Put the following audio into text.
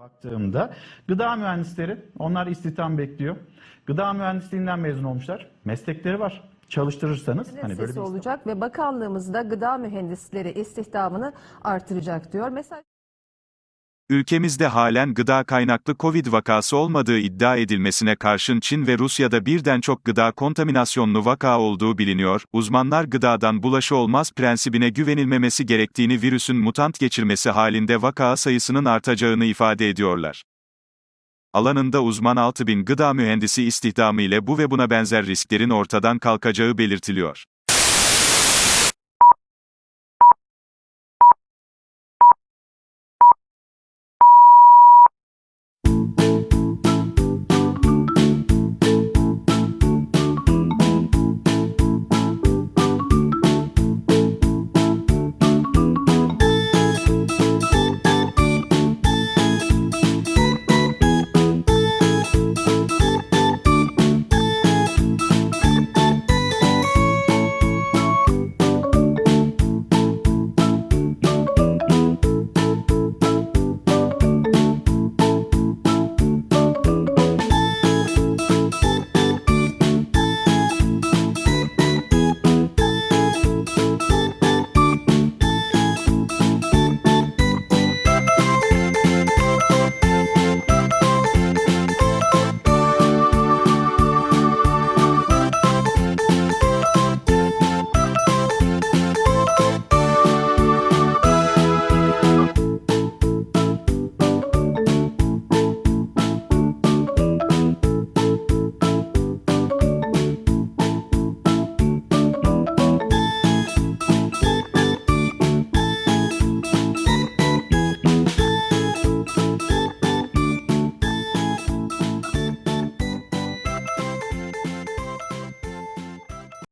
baktığımda gıda mühendisleri onlar istihdam bekliyor. Gıda mühendisliğinden mezun olmuşlar. Meslekleri var. Çalıştırırsanız hani böyle bir olacak ve bakanlığımız da gıda mühendisleri istihdamını artıracak diyor. Mesela Ülkemizde halen gıda kaynaklı Covid vakası olmadığı iddia edilmesine karşın Çin ve Rusya'da birden çok gıda kontaminasyonlu vaka olduğu biliniyor. Uzmanlar gıdadan bulaşı olmaz prensibine güvenilmemesi gerektiğini virüsün mutant geçirmesi halinde vaka sayısının artacağını ifade ediyorlar. Alanında uzman 6000 gıda mühendisi istihdamı ile bu ve buna benzer risklerin ortadan kalkacağı belirtiliyor.